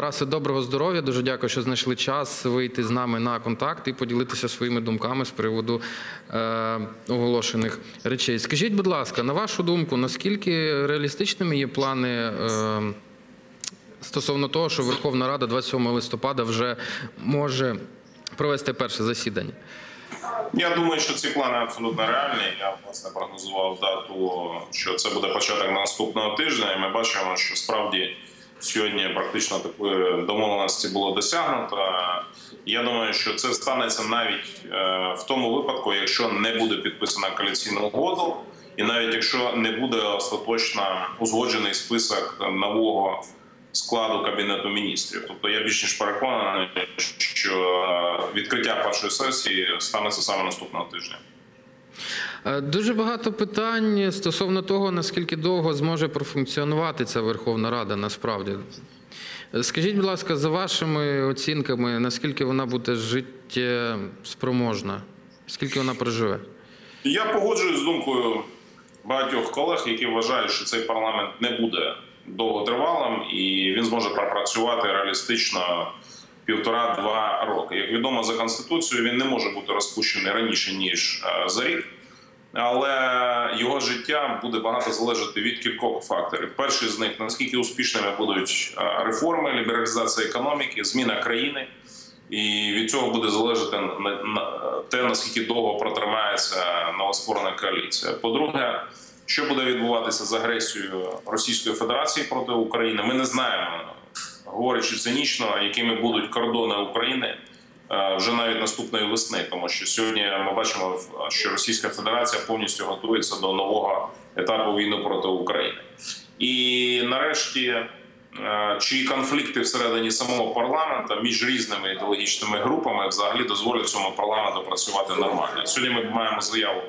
Тарасе, доброго здоров'я. Дуже дякую, що знайшли час вийти з нами на контакт і поділитися своїми думками з приводу е, оголошених речей. Скажіть, будь ласка, на вашу думку, наскільки реалістичними є плани? Е, Стосовно того, що Верховна Рада 27 листопада вже може провести перше засідання. Я думаю, що ці плани абсолютно реальні. Я власне прогнозував дату, що це буде початок наступного тижня. І ми бачимо, що справді сьогодні практично такої домовленості було досягнуто. Я думаю, що це станеться навіть е, в тому випадку, якщо не буде підписана коаліційна угода, і навіть якщо не буде остаточно узгоджений список нового складу кабінету міністрів. Тобто я більш ніж переконаний, що е, відкриття першої сесії станеться саме наступного тижня. Е, Дуже багато питань стосовно того, наскільки довго зможе профункціонувати ця Верховна Рада насправді. Скажіть, будь ласка, за вашими оцінками, наскільки вона буде життєспроможна? Скільки вона проживе? Я погоджуюсь з думкою багатьох колег, які вважають, що цей парламент не буде довготривалим і він зможе пропрацювати реалістично півтора-два роки. Як відомо за конституцією, він не може бути розпущений раніше ніж е, за рік. Але його життя буде багато залежати від кількох факторів. Перший з них наскільки успішними будуть е, реформи, лібералізація економіки, зміна країни, і від цього буде залежати те, наскільки довго протримається новостворена коаліція. По-друге, що буде відбуватися з агресією Російської Федерації проти України, ми не знаємо, говорячи цинічно, якими будуть кордони України вже навіть наступної весни, тому що сьогодні ми бачимо, що Російська Федерація повністю готується до нового етапу війни проти України. І нарешті, е, чи конфлікти всередині самого парламенту між різними ідеологічними групами взагалі дозволять цьому парламенту працювати нормально. Сьогодні ми маємо заяву.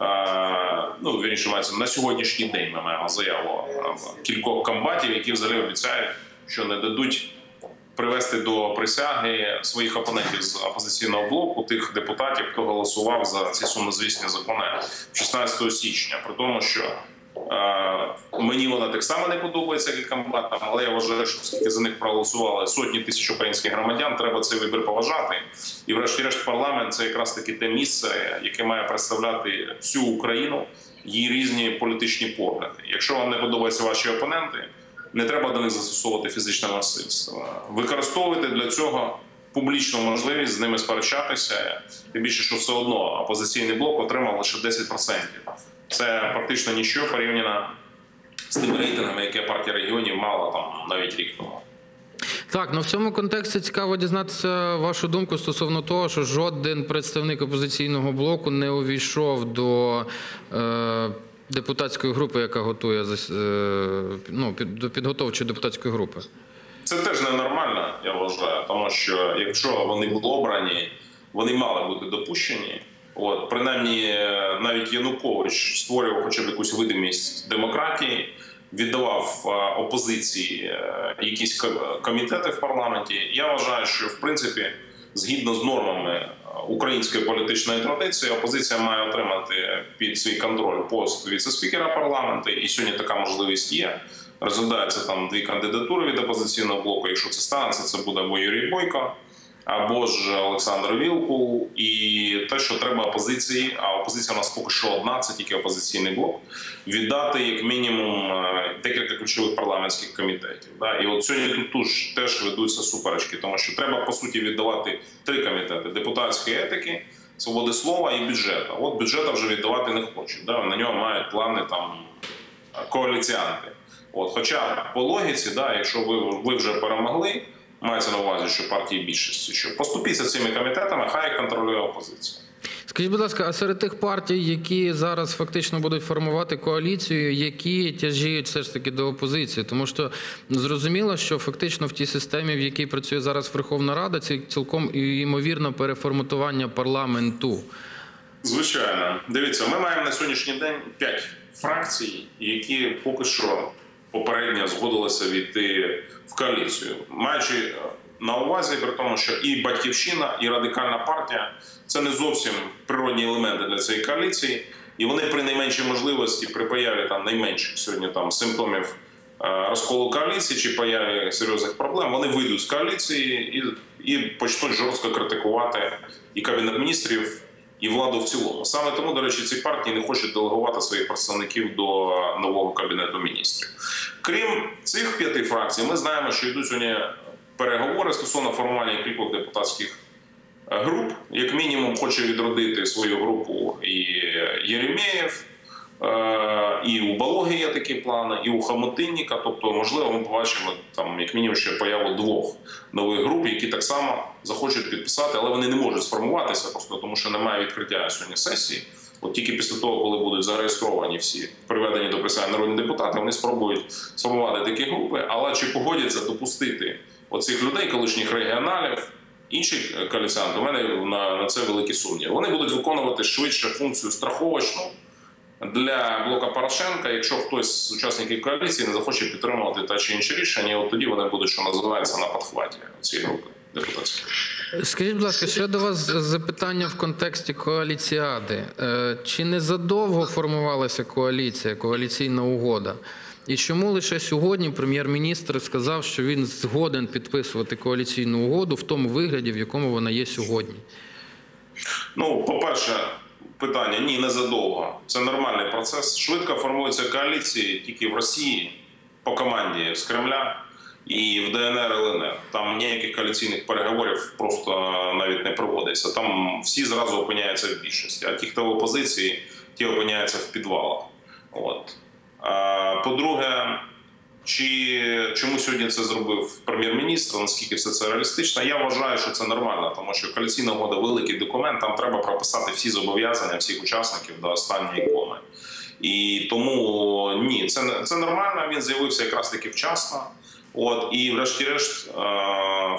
е, Ну, вірніше мається на сьогоднішній день ми маємо заяву е, кількох комбатів, які взагалі обіцяють, що не дадуть привести до присяги своїх опонентів з опозиційного блоку, тих депутатів, хто голосував за ці сумнозвісні закони 16 січня. При тому, що е, мені вона так само не подобається, як і комбатам, але я вважаю, що оскільки за них проголосували сотні тисяч українських громадян, треба цей вибір поважати. І, врешті-решт, парламент це якраз таки те місце, яке має представляти всю Україну, її різні політичні погляди. Якщо вам не подобаються ваші опоненти, не треба до них застосовувати фізичне насильство. Використовуйте для цього публічну можливість з ними сперечатися. Тим більше, що все одно опозиційний блок отримав лише 10%. Це практично нічого порівняно з тими рейтингами, яке партія регіонів мала там навіть рік тому. Так, ну в цьому контексті цікаво дізнатися вашу думку стосовно того, що жоден представник опозиційного блоку не увійшов до е, депутатської групи, яка готує е, ну, до підготовчої депутатської групи. Це теж ненормально, я вважаю, тому що якщо вони були обрані, вони мали бути допущені. От принаймні, е, навіть Янукович створював хоча б якусь видимість демократії, віддавав е, опозиції якісь ко- комітети в парламенті. Я вважаю, що в принципі, згідно з нормами української політичної традиції, опозиція має отримати під свій контроль пост віце-спікера парламенту, і сьогодні така можливість є. Розглядаються там дві кандидатури від опозиційного блоку. Якщо це станеться, це буде або Юрій Бойко, або ж Олександр Вілкул. І те, що треба опозиції, а опозиція у нас поки що одна, це тільки опозиційний блок, віддати як мінімум е, декілька ключових парламентських комітетів. Да? І от сьогодні тут туж теж ведуться суперечки, тому що треба по суті віддавати три комітети: депутатської етики. Свободи слова і бюджету. От бюджета вже віддавати не хочуть. Да? На нього мають плани там коаліціанти. От, хоча по логіці, да, якщо ви, ви вже перемогли, мається на увазі, що партії більшості, що поступіться цими комітетами, хай контролює опозиція. Скажіть, будь ласка, а серед тих партій, які зараз фактично будуть формувати коаліцію, які тяжіють все ж таки до опозиції? Тому що зрозуміло, що фактично в тій системі, в якій працює зараз Верховна Рада, це цілком ймовірно переформатування парламенту. Звичайно, дивіться, ми маємо на сьогоднішній день п'ять фракцій, які поки що попередньо згодилися війти в коаліцію, маючи е, на увазі при тому, що і батьківщина, і радикальна партія це не зовсім природні елементи для цієї коаліції, і вони при найменшій можливості, при появі там найменших сьогодні там симптомів е, розколу коаліції чи появі серйозних проблем, вони вийдуть з коаліції і, і почнуть жорстко критикувати і кабінет міністрів, і владу в цілому. Саме тому, до речі, ці партії не хочуть делегувати своїх представників до нового кабінету міністрів. Крім цих п'яти фракцій, ми знаємо, що йдуть сьогодні переговори стосовно формування кількох депутатських е, груп. Як мінімум, хоче відродити свою групу і Єремєєв, е, і у Балоги є такі плани, і у Хамотинніка. Тобто, можливо, ми побачимо там як мінімум ще появу двох нових груп, які так само захочуть підписати, але вони не можуть сформуватися просто тому, що немає відкриття сьогодні сесії. От тільки після того, коли будуть зареєстровані всі приведені до присяги народні депутати, вони спробують сформувати такі групи. Але чи погодяться допустити оцих людей, колишніх регіоналів, інших коаліціантів, у мене на, на це великі сумніви. Вони будуть виконувати швидше функцію страховочну для блока Порошенка, якщо хтось з учасників коаліції не захоче підтримувати та чи інше рішення, от тоді вони будуть, що називається, на подхваті цієї групи депутатської. Скажіть, будь ласка, ще до вас запитання в контексті коаліціади. Е, Чи не задовго формувалася коаліція, коаліційна угода? І чому лише сьогодні прем'єр-міністр сказав, що він згоден підписувати коаліційну угоду в тому вигляді, в якому вона є сьогодні? Ну, по-перше, питання ні, не задовго. Це нормальний процес. Швидко формуються коаліції тільки в Росії по команді з Кремля і в ДНР ЛНР. Там ніяких коаліційних переговорів просто навіть не проводиться. Там всі зразу опиняються в більшості, а ті, хто в опозиції, ті опиняються в підвалах. От. По-друге, чи чому сьогодні це зробив прем'єр-міністр? Наскільки все це реалістично? Я вважаю, що це нормально, тому що коаліційна угода великий документ. Там треба прописати всі зобов'язання всіх учасників до останньої коми. І тому ні, це це нормально. Він з'явився якраз таки вчасно. От і, врешті-решт, е,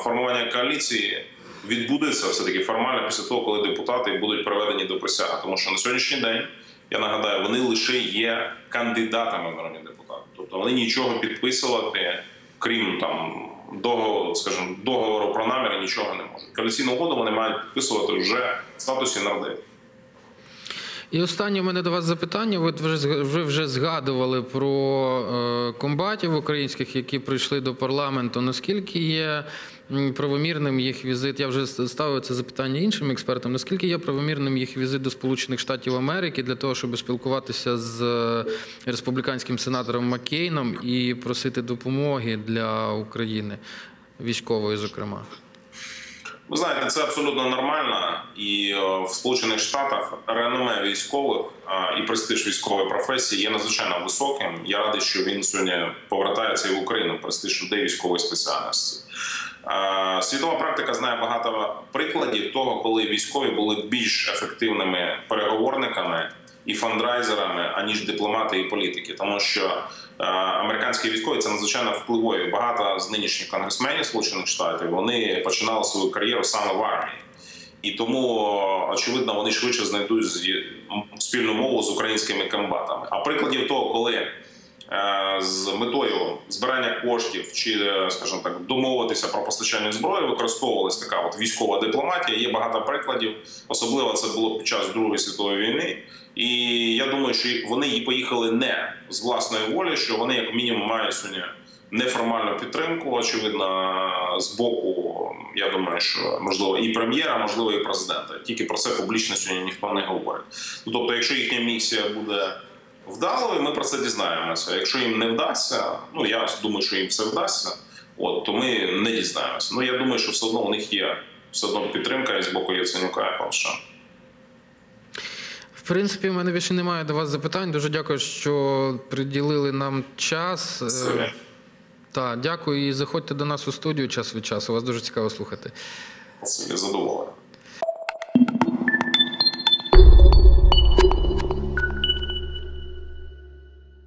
формування коаліції відбудеться все таки формально після того, коли депутати будуть приведені до присяги. Тому що на сьогоднішній день я нагадаю, вони лише є кандидатами в народні депутати. Тобто вони нічого підписувати, крім там договору, скажімо, договору про наміри, нічого не можуть. Коаліційну угоду вони мають підписувати вже в статусі нардепів. І останнє у мене до вас запитання. Ви вже вже згадували про е, комбатів українських, які прийшли до парламенту. Наскільки є правомірним їх візит? Я вже ставив це запитання іншим експертам. Наскільки є правомірним їх візит до Сполучених Штатів Америки для того, щоб спілкуватися з е, республіканським сенатором Маккейном і просити допомоги для України, військової, зокрема? Ви знаєте, це абсолютно нормально, і е, в Сполучених Штатах реноме військових е, і престиж військової професії є надзвичайно високим. Я радий, що він сьогодні повертається і в Україну. Престиж людей військової спеціальності. Е, Світова практика знає багато прикладів того, коли військові були більш ефективними переговорниками і фандрайзерами, аніж дипломати і політики, тому що американські військові це надзвичайно впливові. Багато з нинішніх конгресменів Сполучених Штатів вони починали свою кар'єру саме в армії. І тому очевидно вони швидше знайдуть спільну мову з українськими комбатами. А прикладів того, коли е, з метою збирання коштів чи, е, скажімо так, домовитися про постачання зброї використовувалась така от військова дипломатія. Є багато прикладів. Особливо це було під час Другої світової війни. І я думаю, що вони і поїхали не з власної волі, що вони як мінімум мають сьогодні неформальну підтримку, очевидно, з боку. Я думаю, що можливо і прем'єра, можливо, і президента. Тільки про це публічно сьогодні ніхто не говорить. Ну, тобто, якщо їхня місія буде вдалою, ми про це дізнаємося. Якщо їм не вдасться, ну я думаю, що їм все вдасться. От то ми не дізнаємося. Ну я думаю, що все одно у них є все одно підтримка і з боку Яценюка і Порошенка. В принципі, в мене більше немає до вас запитань. Дуже дякую, що приділили нам час. Е, Все. Так, дякую і заходьте до нас у студію час від часу. Вас дуже цікаво слухати. Це задоволення.